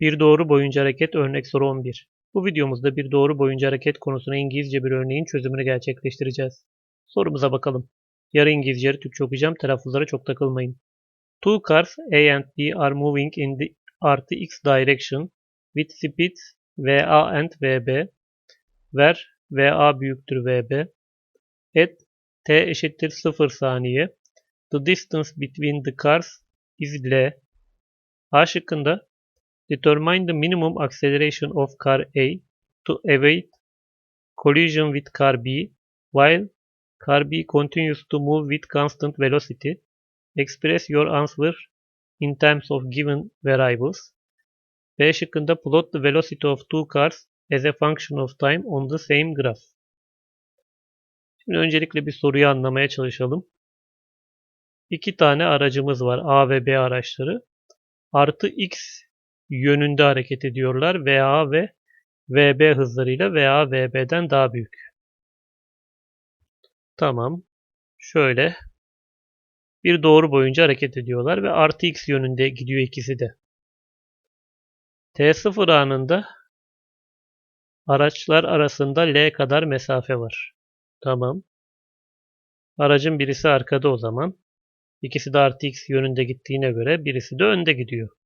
Bir doğru boyunca hareket örnek soru 11. Bu videomuzda bir doğru boyunca hareket konusuna İngilizce bir örneğin çözümünü gerçekleştireceğiz. Sorumuza bakalım. Yarı İngilizce yarı Türkçe okuyacağım. Telaffuzlara çok takılmayın. Two cars A and B are moving in the artı x direction with speeds VA and VB where VA büyüktür VB at t eşittir 0 saniye the distance between the cars is L A şıkkında Determine the minimum acceleration of car A to evade collision with car B while car B continues to move with constant velocity. Express your answer in terms of given variables. B şıkkında plot the velocity of two cars as a function of time on the same graph. Şimdi öncelikle bir soruyu anlamaya çalışalım. İki tane aracımız var. A ve B araçları. Artı X yönünde hareket ediyorlar. VA ve VB hızlarıyla VA VB'den daha büyük. Tamam. Şöyle bir doğru boyunca hareket ediyorlar ve artı X yönünde gidiyor ikisi de. T0 anında araçlar arasında L kadar mesafe var. Tamam. Aracın birisi arkada o zaman. İkisi de artı X yönünde gittiğine göre birisi de önde gidiyor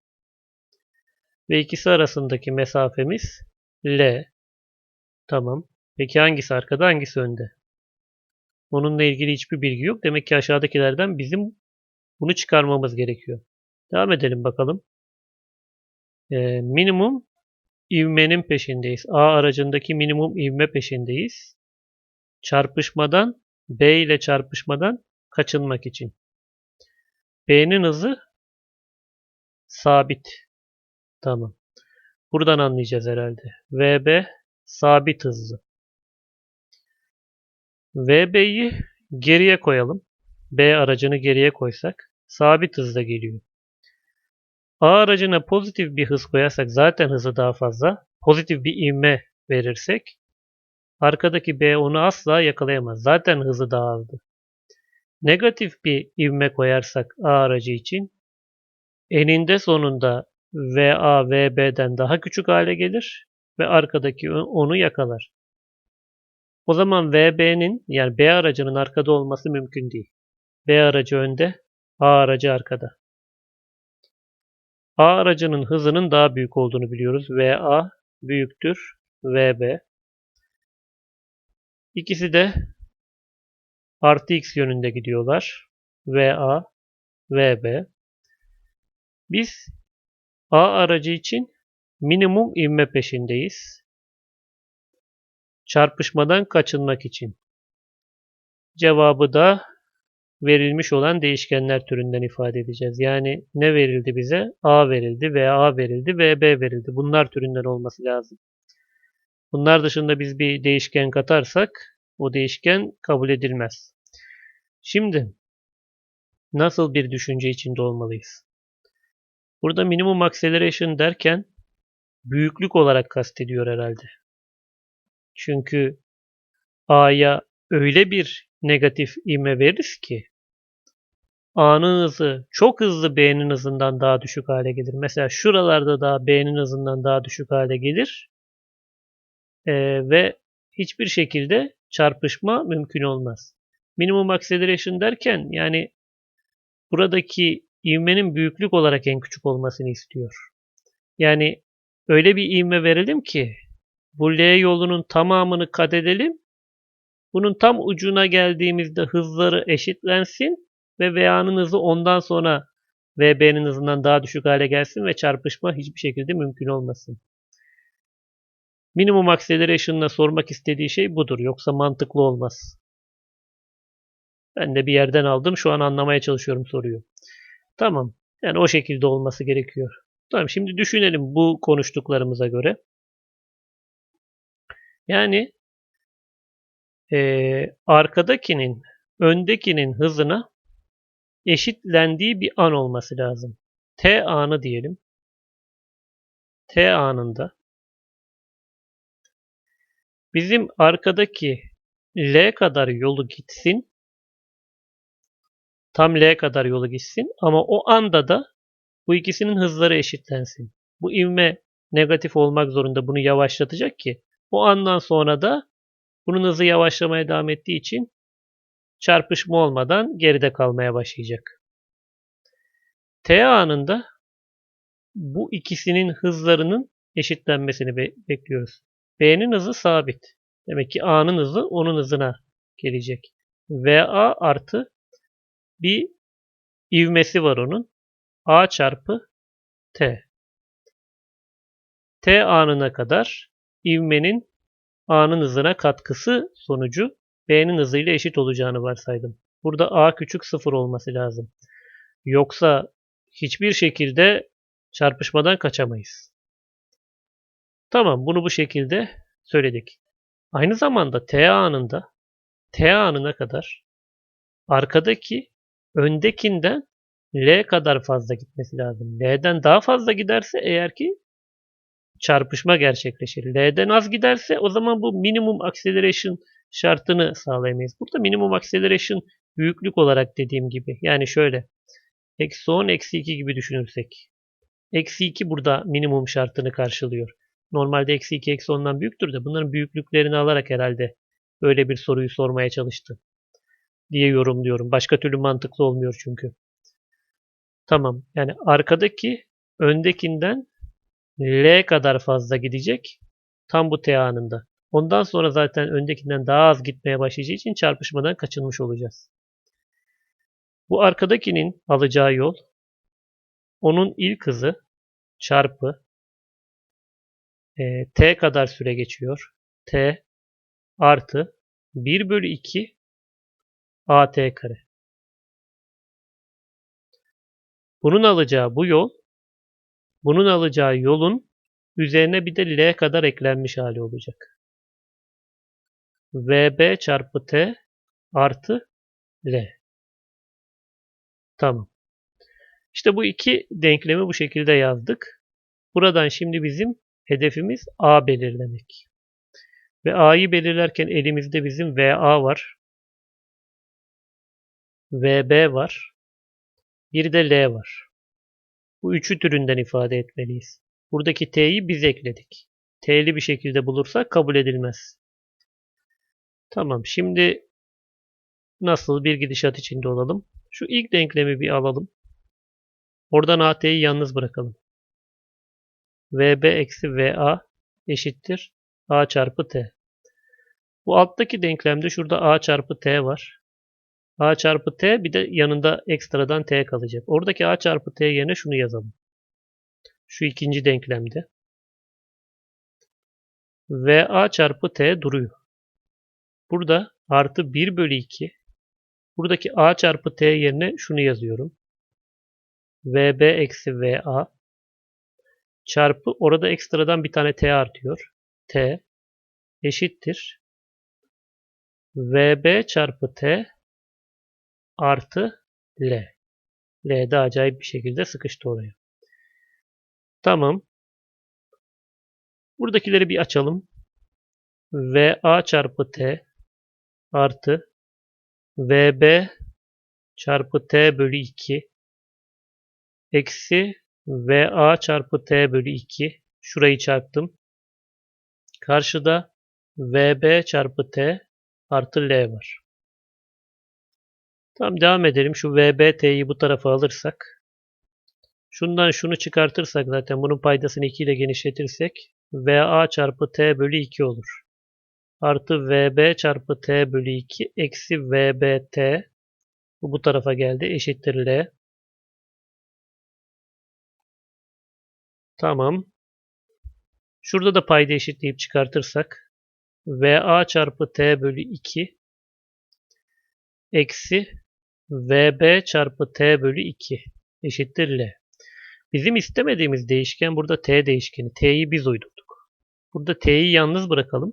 ve ikisi arasındaki mesafemiz L. Tamam. Peki hangisi arkada hangisi önde? Onunla ilgili hiçbir bilgi yok. Demek ki aşağıdakilerden bizim bunu çıkarmamız gerekiyor. Devam edelim bakalım. Ee, minimum ivmenin peşindeyiz. A aracındaki minimum ivme peşindeyiz. Çarpışmadan B ile çarpışmadan kaçınmak için. B'nin hızı sabit. Tamam. Buradan anlayacağız herhalde. VB sabit hızlı. VB'yi geriye koyalım. B aracını geriye koysak sabit hızda geliyor. A aracına pozitif bir hız koyarsak zaten hızı daha fazla. Pozitif bir ivme verirsek arkadaki B onu asla yakalayamaz. Zaten hızı daha azdı. Negatif bir ivme koyarsak A aracı için eninde sonunda VA VB'den daha küçük hale gelir ve arkadaki onu yakalar. O zaman VB'nin yani B aracının arkada olması mümkün değil. B aracı önde, A aracı arkada. A aracının hızının daha büyük olduğunu biliyoruz. VA büyüktür VB. İkisi de artı x yönünde gidiyorlar. VA, VB. Biz A aracı için minimum ivme peşindeyiz. Çarpışmadan kaçınmak için. Cevabı da verilmiş olan değişkenler türünden ifade edeceğiz. Yani ne verildi bize? A verildi, VA verildi, VB verildi. Bunlar türünden olması lazım. Bunlar dışında biz bir değişken katarsak o değişken kabul edilmez. Şimdi nasıl bir düşünce içinde olmalıyız? Burada minimum acceleration derken büyüklük olarak kastediyor herhalde. Çünkü A'ya öyle bir negatif ivme veririz ki A'nın hızı çok hızlı B'nin hızından daha düşük hale gelir. Mesela şuralarda da B'nin hızından daha düşük hale gelir. Ee, ve hiçbir şekilde çarpışma mümkün olmaz. Minimum acceleration derken yani buradaki ivmenin büyüklük olarak en küçük olmasını istiyor. Yani öyle bir ivme verelim ki bu L yolunun tamamını kat edelim. Bunun tam ucuna geldiğimizde hızları eşitlensin ve VA'nın hızı ondan sonra VB'nin hızından daha düşük hale gelsin ve çarpışma hiçbir şekilde mümkün olmasın. Minimum acceleration'la sormak istediği şey budur. Yoksa mantıklı olmaz. Ben de bir yerden aldım. Şu an anlamaya çalışıyorum soruyu. Tamam. Yani o şekilde olması gerekiyor. Tamam şimdi düşünelim bu konuştuklarımıza göre. Yani e, arkadakinin öndekinin hızına eşitlendiği bir an olması lazım. T anı diyelim. T anında bizim arkadaki L kadar yolu gitsin Tam L kadar yolu gitsin ama o anda da bu ikisinin hızları eşitlensin. Bu ivme negatif olmak zorunda bunu yavaşlatacak ki o andan sonra da bunun hızı yavaşlamaya devam ettiği için çarpışma olmadan geride kalmaya başlayacak. T anında bu ikisinin hızlarının eşitlenmesini be bekliyoruz. B'nin hızı sabit. Demek ki A'nın hızı onun hızına gelecek. VA artı bir ivmesi var onun. A çarpı T. T anına kadar ivmenin A'nın hızına katkısı sonucu B'nin hızıyla eşit olacağını varsaydım. Burada A küçük sıfır olması lazım. Yoksa hiçbir şekilde çarpışmadan kaçamayız. Tamam bunu bu şekilde söyledik. Aynı zamanda T anında T anına kadar arkadaki öndekinden L kadar fazla gitmesi lazım. L'den daha fazla giderse eğer ki çarpışma gerçekleşir. L'den az giderse o zaman bu minimum acceleration şartını sağlayamayız. Burada minimum acceleration büyüklük olarak dediğim gibi. Yani şöyle. Eksi 10, eksi 2 gibi düşünürsek. Eksi 2 burada minimum şartını karşılıyor. Normalde eksi 2, eksi 10'dan büyüktür de bunların büyüklüklerini alarak herhalde böyle bir soruyu sormaya çalıştı. Diye yorumluyorum. Başka türlü mantıklı olmuyor çünkü. Tamam. Yani arkadaki öndekinden L kadar fazla gidecek. Tam bu T anında. Ondan sonra zaten öndekinden daha az gitmeye başlayacağı için çarpışmadan kaçınmış olacağız. Bu arkadakinin alacağı yol onun ilk hızı çarpı e, t kadar süre geçiyor. t artı 1 bölü 2 at kare. Bunun alacağı bu yol bunun alacağı yolun üzerine bir de L kadar eklenmiş hali olacak. VB çarpı T artı L. Tamam. İşte bu iki denklemi bu şekilde yazdık. Buradan şimdi bizim hedefimiz A belirlemek. Ve A'yı belirlerken elimizde bizim VA var. VB var. Bir de L var. Bu üçü türünden ifade etmeliyiz. Buradaki T'yi biz ekledik. T'li bir şekilde bulursak kabul edilmez. Tamam şimdi nasıl bir gidişat içinde olalım. Şu ilk denklemi bir alalım. Oradan AT'yi yalnız bırakalım. VB eksi VA eşittir A çarpı T. Bu alttaki denklemde şurada A çarpı T var. A çarpı T bir de yanında ekstradan T kalacak. Oradaki A çarpı T yerine şunu yazalım. Şu ikinci denklemde. VA çarpı T duruyor. Burada artı 1 bölü 2. Buradaki A çarpı T yerine şunu yazıyorum. VB eksi VA çarpı orada ekstradan bir tane T artıyor. T eşittir. VB çarpı T artı L. L de acayip bir şekilde sıkıştı oraya. Tamam. Buradakileri bir açalım. VA çarpı T artı VB çarpı T bölü 2 eksi VA çarpı T bölü 2 şurayı çarptım. Karşıda VB çarpı T artı L var. Tamam devam edelim. Şu VBT'yi bu tarafa alırsak. Şundan şunu çıkartırsak zaten bunun paydasını 2 ile genişletirsek VA çarpı T bölü 2 olur. Artı VB çarpı T bölü 2 eksi VBT bu bu tarafa geldi. Eşittir L. Tamam. Şurada da payda eşitleyip çıkartırsak VA çarpı T bölü 2 eksi VB çarpı T bölü 2 eşittir L. Bizim istemediğimiz değişken burada T değişkeni. T'yi biz uydurduk. Burada T'yi yalnız bırakalım.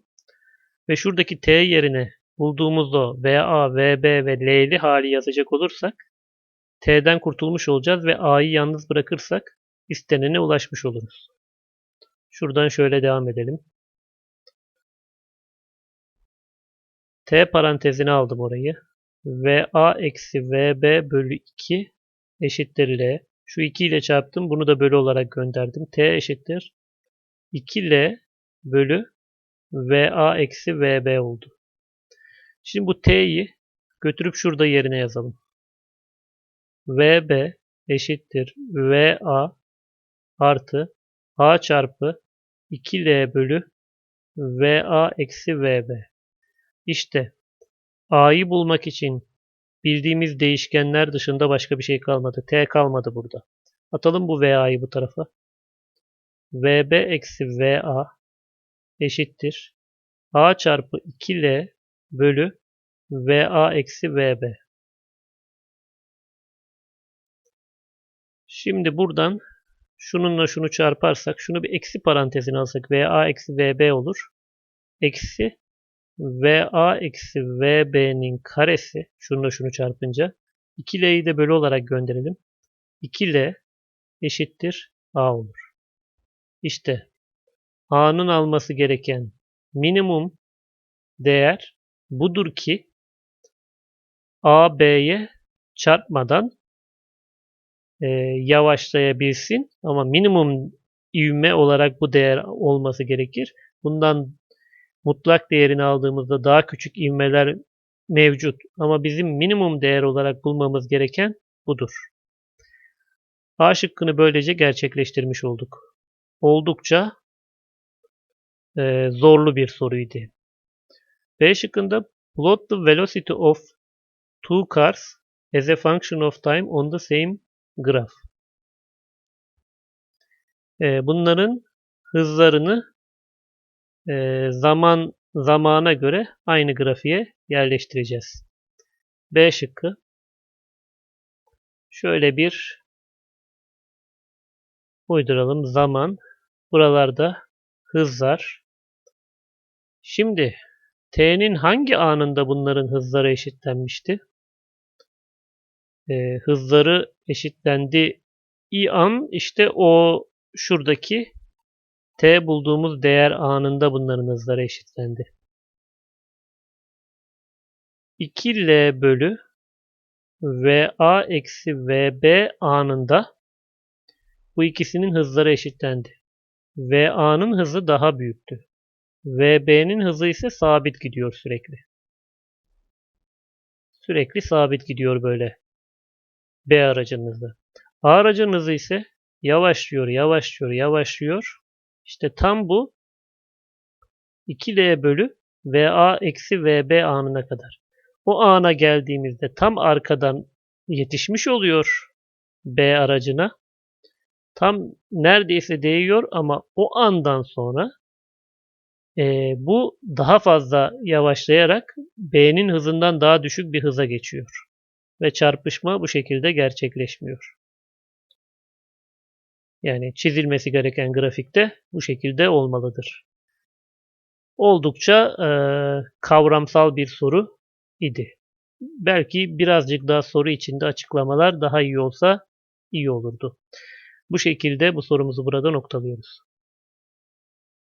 Ve şuradaki T yerine bulduğumuz o VA, VB ve L'li hali yazacak olursak T'den kurtulmuş olacağız ve A'yı yalnız bırakırsak istenene ulaşmış oluruz. Şuradan şöyle devam edelim. T parantezine aldım orayı. VA eksi VB bölü 2 eşittir L. Şu 2 ile çarptım. Bunu da bölü olarak gönderdim. T eşittir. 2L bölü VA eksi VB oldu. Şimdi bu T'yi götürüp şurada yerine yazalım. VB eşittir VA artı A çarpı 2L bölü VA eksi VB. İşte A'yı bulmak için bildiğimiz değişkenler dışında başka bir şey kalmadı. T kalmadı burada. Atalım bu VA'yı bu tarafa. VB eksi VA eşittir. A çarpı 2L bölü VA eksi VB. Şimdi buradan şununla şunu çarparsak, şunu bir eksi parantezine alsak VA eksi VB olur. Eksi VA eksi VB'nin karesi, şununla şunu çarpınca 2L'yi de bölü olarak gönderelim. 2L eşittir A olur. İşte A'nın alması gereken minimum değer budur ki A B'ye çarpmadan e, yavaşlayabilsin ama minimum ivme olarak bu değer olması gerekir. Bundan mutlak değerini aldığımızda daha küçük ivmeler mevcut ama bizim minimum değer olarak bulmamız gereken budur. A şıkkını böylece gerçekleştirmiş olduk. Oldukça e, zorlu bir soruydu. B şıkkında plot the velocity of two cars as a function of time on the same graph. E, bunların hızlarını zaman zamana göre aynı grafiğe yerleştireceğiz. B şıkkı. Şöyle bir uyduralım. Zaman. Buralarda hızlar. Şimdi T'nin hangi anında bunların hızları eşitlenmişti? Ee, hızları eşitlendi. İ an işte o şuradaki T bulduğumuz değer anında bunların hızları eşitlendi. 2L bölü VA eksi VB anında bu ikisinin hızları eşitlendi. VA'nın hızı daha büyüktü. VB'nin hızı ise sabit gidiyor sürekli. Sürekli sabit gidiyor böyle. B aracının hızı. A aracının hızı ise yavaşlıyor, yavaşlıyor, yavaşlıyor. İşte tam bu 2L bölü VA eksi VB anına kadar. O ana geldiğimizde tam arkadan yetişmiş oluyor B aracına. Tam neredeyse değiyor ama o andan sonra e, bu daha fazla yavaşlayarak B'nin hızından daha düşük bir hıza geçiyor. Ve çarpışma bu şekilde gerçekleşmiyor. Yani çizilmesi gereken grafikte bu şekilde olmalıdır. Oldukça e, kavramsal bir soru idi. Belki birazcık daha soru içinde açıklamalar daha iyi olsa iyi olurdu. Bu şekilde bu sorumuzu burada noktalıyoruz.